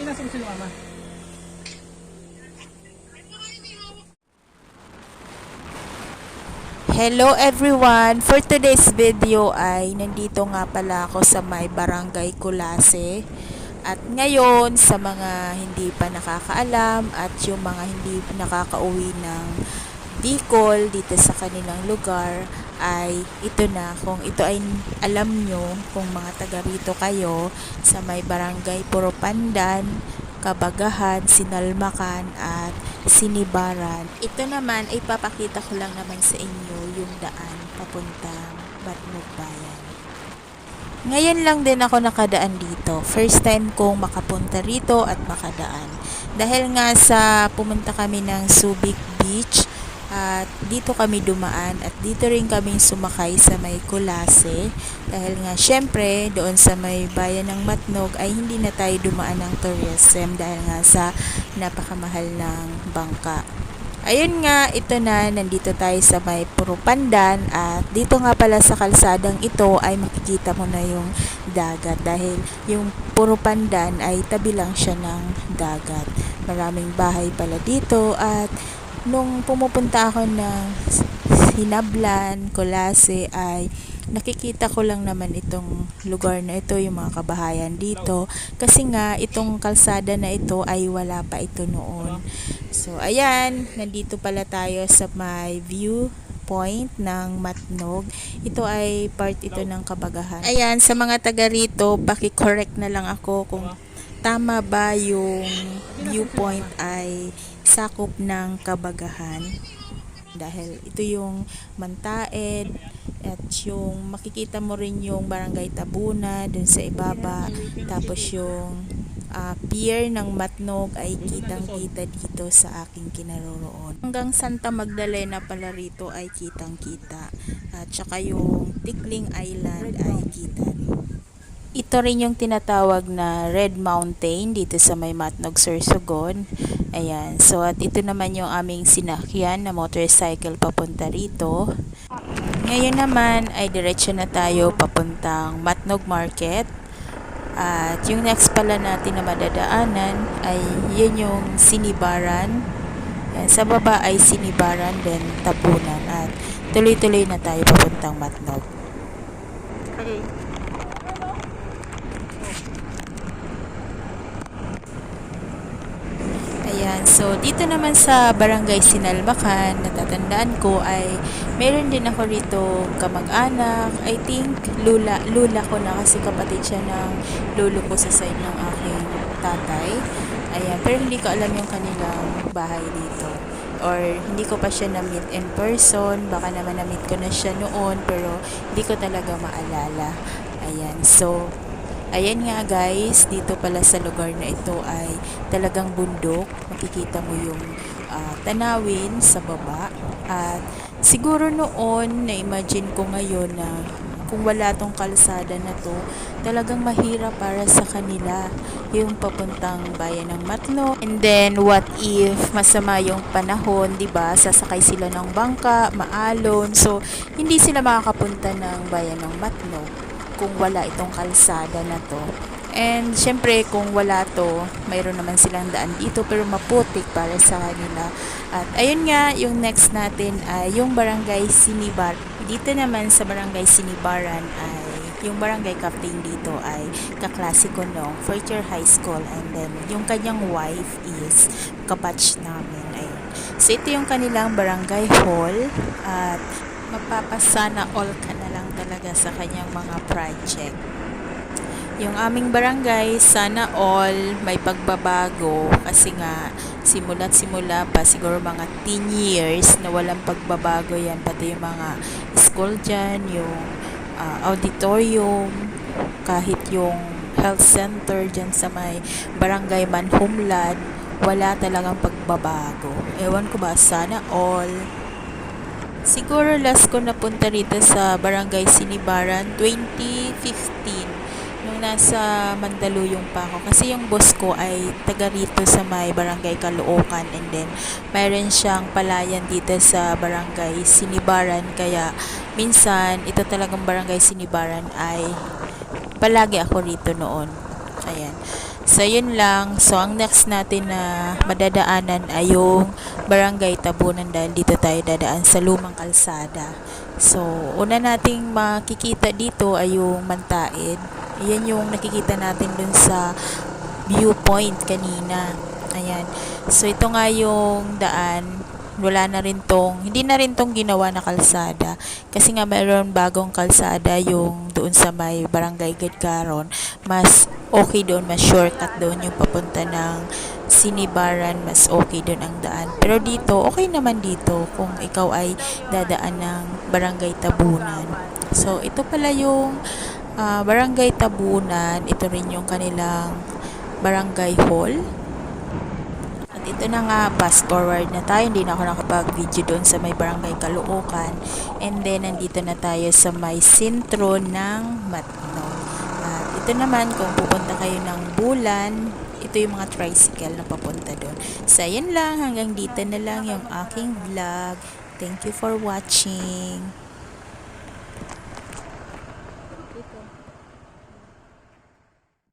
Pinasok si mama. Hello everyone! For today's video ay nandito nga pala ako sa may barangay Kulase. At ngayon sa mga hindi pa nakakaalam at yung mga hindi nakakauwi ng Bicol dito sa kanilang lugar ay ito na kung ito ay alam nyo kung mga taga rito kayo sa may barangay Puro Pandan Kabagahan, Sinalmakan at Sinibaran. Ito naman ay papakita ko lang naman sa inyo yung daan papuntang Batnog Bayan. Ngayon lang din ako nakadaan dito. First time kong makapunta rito at makadaan. Dahil nga sa pumunta kami ng Subic Beach at dito kami dumaan at dito rin kami sumakay sa may Kulase dahil nga syempre doon sa may bayan ng Matnog ay hindi na tayo dumaan ng tourism dahil nga sa napakamahal ng bangka. Ayun nga, ito na, nandito tayo sa may Puro Pandan at dito nga pala sa kalsadang ito ay makikita mo na yung dagat dahil yung Puro Pandan ay tabi lang siya ng dagat. Maraming bahay pala dito at nung pumupunta ako ng Hinablan, Colase ay nakikita ko lang naman itong lugar na ito, yung mga kabahayan dito. Kasi nga, itong kalsada na ito ay wala pa ito noon. So, ayan, nandito pala tayo sa my view point ng Matnog. Ito ay part ito ng kabagahan. Ayan, sa mga taga rito, paki-correct na lang ako kung tama ba yung viewpoint ay sakop ng kabagahan? Dahil ito yung Mantaed at yung makikita mo rin yung Barangay Tabuna dun sa ibaba. Tapos yung ah, pier ng Matnog ay kitang kita dito sa aking kinaroroon. Hanggang Santa Magdalena pala rito ay kitang kita at saka yung Tikling Island ay kita rin ito rin yung tinatawag na Red Mountain dito sa may Matnog, Sorsogon. Ayan. So, at ito naman yung aming sinakyan na motorcycle papunta rito. Ngayon naman ay diretso na tayo papuntang Matnog Market. At yung next pala natin na madadaanan ay yun yung Sinibaran. Ayan, sa baba ay Sinibaran, then Tabunan. At tuloy-tuloy na tayo papuntang Matnog. Okay. Ayan, so dito naman sa Barangay Sinalmakan, natatandaan ko ay meron din ako rito kamag-anak. I think lula, lula ko na kasi kapatid siya ng lolo ko sa side ng aking tatay. Ayan, pero hindi ko alam yung kanilang bahay dito. Or hindi ko pa siya na-meet in person. Baka naman na-meet ko na siya noon pero hindi ko talaga maalala. Ayan, so Ayan nga guys, dito pala sa lugar na ito ay talagang bundok. Makikita mo yung ah, tanawin sa baba. At siguro noon, na-imagine ko ngayon na kung wala tong kalsada na to, talagang mahirap para sa kanila yung papuntang bayan ng Matlo. And then, what if masama yung panahon, 'di ba Sasakay sila ng bangka, maalon. So, hindi sila makakapunta ng bayan ng Matlo kung wala itong kalsada na to. And syempre kung wala to, mayroon naman silang daan dito pero maputik para sa kanila. At ayun nga, yung next natin ay yung barangay Sinibar. Dito naman sa barangay Sinibaran ay yung barangay captain dito ay kaklase ko no, fourth year high school and then yung kanyang wife is kabatch namin. Ayun. So ito yung kanilang barangay hall at mapapasana all ka na lang talaga sa kanyang mga project. Yung aming barangay, sana all may pagbabago kasi nga simula't simula pa siguro mga 10 years na walang pagbabago yan pati yung mga school dyan, yung ah, auditorium, kahit yung health center dyan sa may barangay Manhumlad, wala talagang pagbabago. Ewan ko ba, sana all Siguro last ko napunta rito sa Barangay Sinibaran 2015 nung nasa Mandaluyong pa ako kasi yung boss ko ay taga rito sa may Barangay Caloocan and then mayroon siyang palayan dito sa Barangay Sinibaran kaya minsan ito talagang Barangay Sinibaran ay palagi ako rito noon. Ayan. So, yun lang. So, ang next natin na madadaanan ay yung Barangay Tabunan dahil dito tayo dadaan sa Lumang Kalsada. So, una nating makikita dito ay yung Mantaid. Ayan yung nakikita natin dun sa viewpoint kanina. Ayan. So, ito nga yung daan. Wala na rin tong, hindi na rin tong ginawa na kalsada. Kasi nga mayroon bagong kalsada yung doon sa may barangay Gadgaron. Mas okay doon, mas shortcut doon yung papunta ng Sinibaran, mas okay doon ang daan. Pero dito, okay naman dito kung ikaw ay dadaan ng barangay Tabunan. So, ito pala yung ah, barangay Tabunan. Ito rin yung kanilang barangay hall. At ito na nga, fast forward na tayo. Hindi na ako nakapag-video doon sa may barangay Caloocan. And then, nandito na tayo sa may sentro ng Matno. Ito naman, kung pupunta kayo ng Bulan, ito yung mga tricycle na papunta doon. So, yun lang. Hanggang dito na lang yung aking vlog. Thank you for watching.